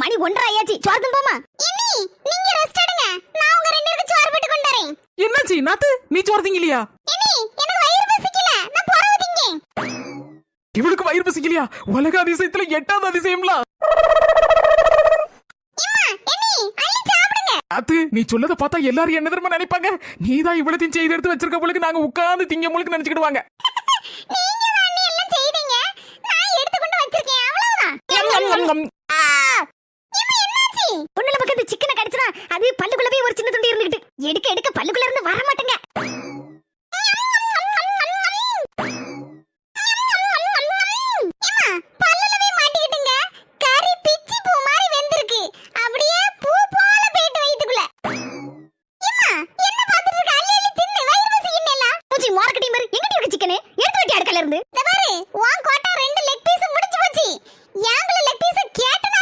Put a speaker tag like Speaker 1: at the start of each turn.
Speaker 1: மணி ஒன்றரை ஆயாச்சு சோறு போமா நீங்க ரெஸ்ட் எடுங்க. நான் உங்க ரெண்டு பேருக்கு சோறு போட்டு கொண்டு வரேன்.
Speaker 2: என்னாச்சு? நாத்து நீ சோறு இல்லையா
Speaker 1: எனக்கு வயிறு பசிக்கல. நான் போறவு திங்க
Speaker 2: இவளுக்கு வயிறு பசிக்கலையா? உலக அதிசயத்துல எட்டாவது அதிசயம்ல. நாத்து நீ சொல்லத பார்த்தா எல்லாரும் என்ன தெரியுமா நினைப்பாங்க? நீதான் இவ்வளத்தையும் செய்து எடுத்து வச்சிருக்க போலுக்கு நாங்க உட்கார்ந்து திங்க முழுக்கு நினைச்சுக்கிடுவாங்க.
Speaker 1: நீங்க தான் எல்லாம் செய்தீங்க. நான் எடுத்து கொண்டு வச்சிருக்கேன். அவ்வளவுதான். பொண்ணுல பக்கம் இந்த சிக்கனை கடிச்சதா அது பல்லுக்குள்ள போய் ஒரு சின்ன துண்டு இருந்துகிட்டு. எடுக்க எடுக்க பல்லுக்குள்ள இருந்து வர மாட்டேங்க. சிக்கனு? எடுத்து வைக்க பாரு உன் கோட்டா ரெண்டு லெக் பீஸ் முடிஞ்சு போச்சு. ஏன்